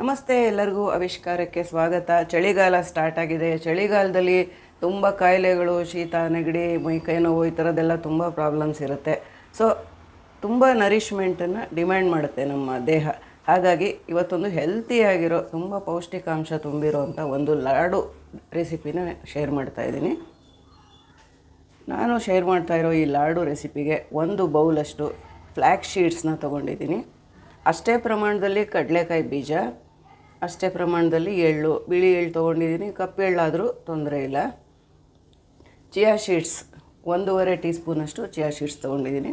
ನಮಸ್ತೆ ಎಲ್ಲರಿಗೂ ಆವಿಷ್ಕಾರಕ್ಕೆ ಸ್ವಾಗತ. ಚಳಿಗಾಲ ಸ್ಟಾರ್ಟ್ ಆಗಿದೆ. ಚಳಿಗಾಲದಲ್ಲಿ ತುಂಬ ಕಾಯಿಲೆಗಳು, ಶೀತ, ನೆಗಡಿ ಮೈಕೈ ನೋವು ಈ ಥರದ್ದೆಲ್ಲ ತುಂಬ ಪ್ರಾಬ್ಲಮ್ಸ್ ಇರುತ್ತೆ. ಸೊ ತುಂಬ ನರಿಷ್ಮೆಂಟನ್ನು ಡಿಮ್ಯಾಂಡ್ ಮಾಡುತ್ತೆ ನಮ್ಮ ದೇಹ. ಹಾಗಾಗಿ ಇವತ್ತೊಂದು ಹೆಲ್ತಿಯಾಗಿರೋ ತುಂಬ ಪೌಷ್ಟಿಕಾಂಶ ತುಂಬಿರೋ ಅಂಥ ಒಂದು ಲಾಡು ರೆಸಿಪಿನ ಶೇರ್ ಮಾಡ್ತಾ ಇದ್ದೀನಿ. ನಾನು ಶೇರ್ ಮಾಡ್ತಾ ಇರೋ ಈ ಲಾಡು ರೆಸಿಪಿಗೆ ಒಂದು ಬೌಲಷ್ಟು ಫ್ಲ್ಯಾಕ್ ಶೀಟ್ಸ್ನ ತೊಗೊಂಡಿದ್ದೀನಿ. ಅಷ್ಟೇ ಪ್ರಮಾಣದಲ್ಲಿ ಕಡಲೆಕಾಯಿ ಬೀಜ ಅಷ್ಟೇ ಪ್ರಮಾಣದಲ್ಲಿ ಎಳ್ಳು, ಬಿಳಿ ಎಳ್ಳು ತೊಗೊಂಡಿದ್ದೀನಿ ಕಪ್ಪು ಎಳ್ಳಾದರೂ ತೊಂದರೆ ಇಲ್ಲ. ಚಿಯಾ ಶೀಟ್ಸ್, ಒಂದೂವರೆ ಟೀ ಸ್ಪೂನಷ್ಟು ಚಿಯಾ ಶೀಟ್ಸ್ ತೊಗೊಂಡಿದ್ದೀನಿ.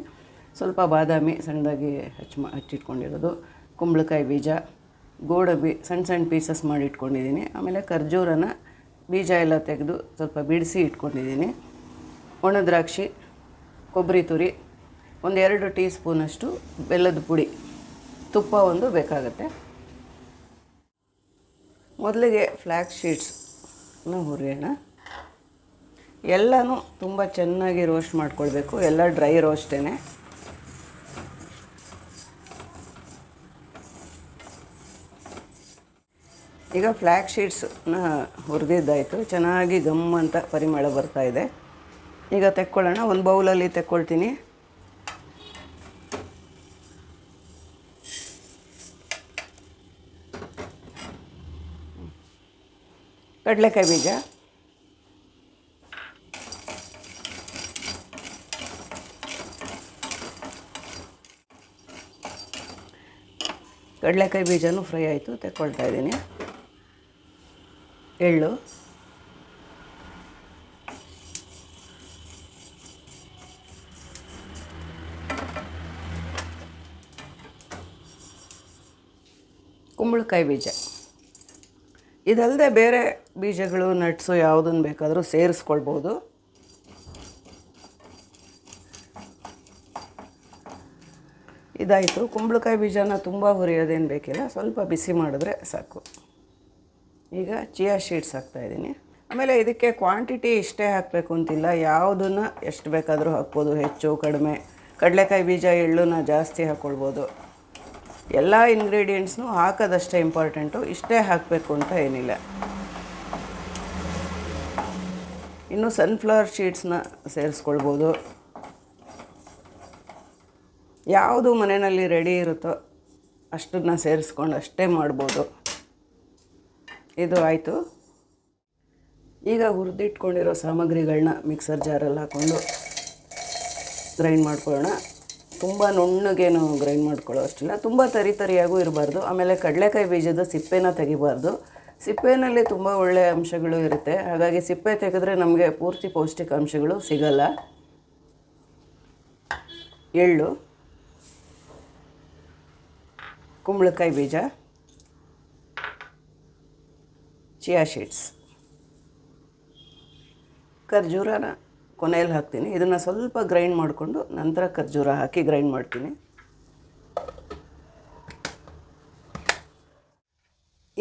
ಸ್ವಲ್ಪ ಬಾದಾಮಿ ಸಣ್ಣದಾಗಿ ಹಚ್ಚಿ ಹಚ್ಚಿಟ್ಕೊಂಡಿರೋದು, ಕುಂಬಳಕಾಯಿ ಬೀಜ, ಗೋಡಂಬಿ ಸಣ್ಣ ಸಣ್ಣ ಪೀಸಸ್ ಮಾಡಿ ಇಟ್ಕೊಂಡಿದ್ದೀನಿ. ಆಮೇಲೆ ಖರ್ಜೂರನ ಬೀಜ ಎಲ್ಲ ತೆಗೆದು ಸ್ವಲ್ಪ ಬಿಡಿಸಿ ಇಟ್ಕೊಂಡಿದ್ದೀನಿ. ಒಣ ದ್ರಾಕ್ಷಿ, ಕೊಬ್ಬರಿ ತುರಿ, ಒಂದೆರಡು ಟೀ ಸ್ಪೂನಷ್ಟು ಬೆಲ್ಲದ ಪುಡಿ ತುಪ್ಪ ಒಂದು ಬೇಕಾಗುತ್ತೆ. ಮೊದಲಿಗೆ ಫ್ಲ್ಯಾಕ್ ಶೀಟ್ಸ್ನ ಹುರಿಯೋಣ. ಎಲ್ಲನೂ ತುಂಬ ಚೆನ್ನಾಗಿ ರೋಸ್ಟ್ ಮಾಡ್ಕೊಳ್ಬೇಕು. ಎಲ್ಲ ಡ್ರೈ ರೋಸ್ಟೇ ಈಗ ಫ್ಲ್ಯಾಕ್ ಶೀಟ್ಸ್ನ ಹುರಿದಿದ್ದಾಯಿತು. ಚೆನ್ನಾಗಿ ಗಮ್ ಅಂತ ಪರಿಮಳ ಬರ್ತಾ ಇದೆ. ಈಗ ತೆಕ್ಕೊಳ್ಳೋಣ. ಒಂದು ಬೌಲಲ್ಲಿ ತೆಕ್ಕೊಳ್ತೀನಿ. ಕಡಲೆಕಾಯಿ ಬೀಜ. ಕಡಲೆಕಾಯಿ ಬೀಜನೂ ಫ್ರೈ ಆಯಿತು ತೆಕ್ಕೊಳ್ತಾ ಇದ್ದೀನಿ. ಎಳ್ಳು. ಕುಂಬಳಕಾಯಿ ಬೀಜ. ಇದಲ್ಲದೆ ಬೇರೆ ಬೀಜಗಳು ನಟ್ಸು ಯಾವುದನ್ನು ಬೇಕಾದರೂ ಸೇರಿಸ್ಕೊಳ್ಬೋದು. ಇದಾಯಿತು. ಕುಂಬಳಕಾಯಿ ಬೀಜನ ತುಂಬ ಹುರಿಯೋದೇನು ಬೇಕಿಲ್ಲ. ಸ್ವಲ್ಪ ಬಿಸಿ ಮಾಡಿದ್ರೆ ಸಾಕು. ಈಗ ಚಿಯಾ ಶೀಟ್ಸ್ ಹಾಕ್ತಾಯಿದ್ದೀನಿ ಆಮೇಲೆ ಇದಕ್ಕೆ ಕ್ವಾಂಟಿಟಿ ಇಷ್ಟೇ ಹಾಕಬೇಕು ಅಂತಿಲ್ಲ. ಯಾವುದನ್ನು ಎಷ್ಟು ಬೇಕಾದರೂ ಹಾಕ್ಬೋದು. ಹೆಚ್ಚು, ಕಡಿಮೆ. ಕಡಲೆಕಾಯಿ ಬೀಜ ಎಳ್ಳನ್ನ ಜಾಸ್ತಿ ಹಾಕ್ಕೊಳ್ಬೋದು ಎಲ್ಲ ಇಂಗ್ರೀಡಿಯೆಂಟ್ಸ್ನು ಹಾಕೋದಷ್ಟೇ ಇಂಪಾರ್ಟೆಂಟು ಇಷ್ಟೇ ಹಾಕಬೇಕು ಅಂತ ಏನಿಲ್ಲ. ಇನ್ನು ಸನ್ಫ್ಲವರ್ ಶೀಟ್ಸ್ನ ಸೇರಿಸ್ಕೊಳ್ಬೋದು. ಯಾವುದು ಮನೆಯಲ್ಲಿ ರೆಡಿ ಇರುತ್ತೋ ಅಷ್ಟನ್ನ ಸೇರಿಸ್ಕೊಂಡು ಅಷ್ಟೇ ಮಾಡ್ಬೋದು. ಇದು ಆಯಿತು. ಈಗ ಹುರಿದಿಟ್ಕೊಂಡಿರೋ ಸಾಮಗ್ರಿಗಳನ್ನ ಮಿಕ್ಸರ್ ಜಾರಲ್ಲಿ ಹಾಕ್ಕೊಂಡು ಗ್ರೈಂಡ್ ಮಾಡ್ಕೊಳ್ಳೋಣ. ತುಂಬ ನುಣ್ಣಗೇನು ಗ್ರೈಂಡ್ ಮಾಡ್ಕೊಳ್ಳೋ ಅಷ್ಟಿಲ್ಲ. ತುಂಬ ತರಿ ತರಿಯಾಗೂ ಇರಬಾರ್ದು. ಆಮೇಲೆ ಕಡಲೆಕಾಯಿ ಬೀಜದ ಸಿಪ್ಪೆನ ತೆಗಿಬಾರ್ದು. ಸಿಪ್ಪೆನಲ್ಲಿ ತುಂಬ ಒಳ್ಳೆಯ ಅಂಶಗಳು ಇರುತ್ತೆ. ಹಾಗಾಗಿ ಸಿಪ್ಪೆ ತೆಗೆದ್ರೆ ನಮಗೆ ಪೂರ್ತಿ ಪೌಷ್ಟಿಕಾಂಶಗಳು ಸಿಗಲ್ಲ. ಎಳ್ಳು. ಕುಂಬಳಕಾಯಿ ಬೀಜ. ಚಿಯಾ ಶೀಟ್ಸ್ ಖರ್ಜೂರನ. ಕೊನೆಯಲ್ಲಿ ಹಾಕ್ತೀನಿ. ಇದನ್ನು ಸ್ವಲ್ಪ ಗ್ರೈಂಡ್ ಮಾಡಿಕೊಂಡು ನಂತರ ಖರ್ಜೂರ ಹಾಕಿ ಗ್ರೈಂಡ್ ಮಾಡ್ತೀನಿ.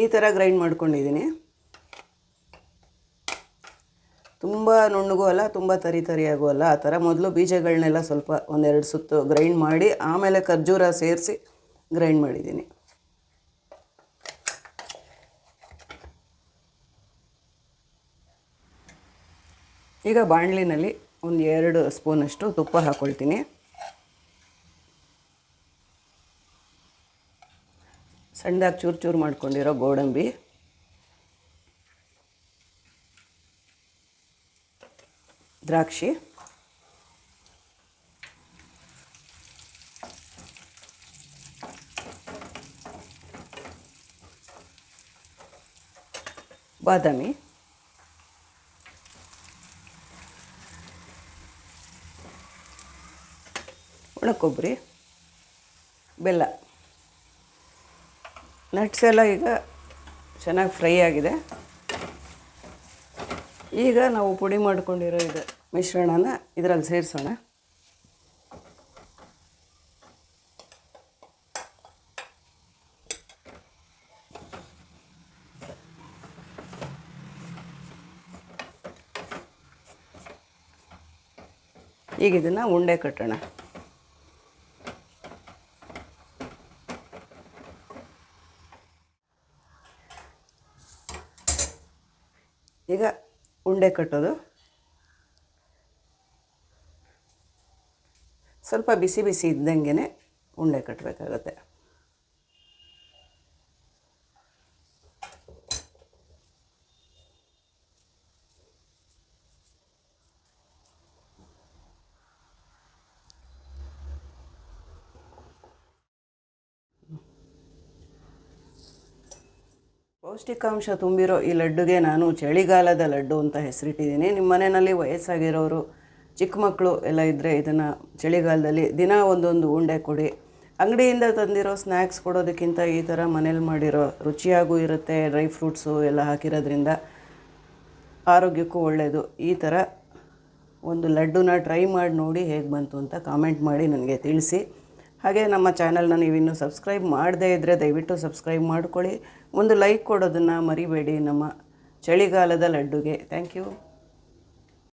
ಈ ಥರ ಗ್ರೈಂಡ್ ಮಾಡ್ಕೊಂಡಿದ್ದೀನಿ. ತುಂಬ ನುಣ್ಣಗೂ ಅಲ್ಲ, ತುಂಬ ತರಿ ತರಿಯಾಗೂ ಅಲ್ಲ. ಆ ಥರ ಮೊದಲು ಬೀಜಗಳನ್ನೆಲ್ಲ ಸ್ವಲ್ಪ ಒಂದೆರಡು ಸುತ್ತು ಗ್ರೈಂಡ್ ಮಾಡಿ, ಆಮೇಲೆ ಖರ್ಜೂರ ಸೇರಿಸಿ ಗ್ರೈಂಡ್ ಮಾಡಿದ್ದೀನಿ. ಈಗ ಬಾಣಲಿನಲ್ಲಿ ಒಂದು ಎರಡು ಸ್ಪೂನಷ್ಟು ತುಪ್ಪ ಹಾಕ್ಕೊಳ್ತೀನಿ ಸಣ್ಣದಾಗಿ ಚೂರು ಚೂರು ಮಾಡ್ಕೊಂಡಿರೋ ಗೋಡಂಬಿ. ದ್ರಾಕ್ಷಿ. ಬಾದಾಮಿ. ಒಣ ಕೊಬ್ಬರಿ ಬೆಲ್ಲ. ನಟ್ಸ್ ಎಲ್ಲ ಈಗ ಚೆನ್ನಾಗಿ ಫ್ರೈ ಆಗಿದೆ. ಈಗ ನಾವು ಪುಡಿ ಮಾಡಿಕೊಂಡಿರೋ ಇದು ಮಿಶ್ರಣನ ಇದರಲ್ಲಿ ಸೇರಿಸೋಣ. ಈಗ ಇದನ್ನು ಉಂಡೆ ಕಟ್ಟೋಣ. ಈಗ ಉಂಡೆ ಕಟ್ಟೋದು. ಸ್ವಲ್ಪ ಬಿಸಿ ಬಿಸಿ ಇದ್ದಂಗೆ ಉಂಡೆ ಕಟ್ಟಬೇಕಾಗತ್ತೆ ಪೌಷ್ಟಿಕಾಂಶ ತುಂಬಿರೋ ಈ ಲಡ್ಡುಗೆ ನಾನು ಚಳಿಗಾಲದ ಲಡ್ಡು ಅಂತ ಹೆಸರಿಟ್ಟಿದ್ದೀನಿ. ನಿಮ್ಮ ಮನೆಯಲ್ಲಿ ವಯಸ್ಸಾಗಿರೋರು, ಚಿಕ್ಕ ಮಕ್ಕಳು ಎಲ್ಲ ಇದ್ದರೆ ಇದನ್ನು ಚಳಿಗಾಲದಲ್ಲಿ ದಿನ ಒಂದೊಂದು ಉಂಡೆ ಕೊಡಿ. ಅಂಗಡಿಯಿಂದ ತಂದಿರೋ ಸ್ನ್ಯಾಕ್ಸ್ ಕೊಡೋದಕ್ಕಿಂತ ಈ ಥರ ಮನೇಲಿ ಮಾಡಿರೋ ರುಚಿಯಾಗೂ ಇರುತ್ತೆ, ಡ್ರೈ ಫ್ರೂಟ್ಸು ಎಲ್ಲ ಹಾಕಿರೋದ್ರಿಂದ ಆರೋಗ್ಯಕ್ಕೂ ಒಳ್ಳೆಯದು ಈ ಥರ ಒಂದು ಲಡ್ಡುನ ಟ್ರೈ ಮಾಡಿ ನೋಡಿ ಹೇಗೆ ಬಂತು ಅಂತ ಕಾಮೆಂಟ್ ಮಾಡಿ ನನಗೆ ತಿಳಿಸಿ. ಹಾಗೆ ನಮ್ಮ ಚಾನಲ್ನ ನೀವಿನ್ನೂ ಸಬ್ಸ್ಕ್ರೈಬ್ ಮಾಡದೇ ಇದ್ದರೆ ದಯವಿಟ್ಟು ಸಬ್ಸ್ಕ್ರೈಬ್ ಮಾಡ್ಕೊಳ್ಳಿ. ಒಂದು ಲೈಕ್ ಕೊಡೋದನ್ನು ಮರಿಬೇಡಿ ನಮ್ಮ ಚಳಿಗಾಲದ ಲಡ್ಡುಗೆ. Thank you.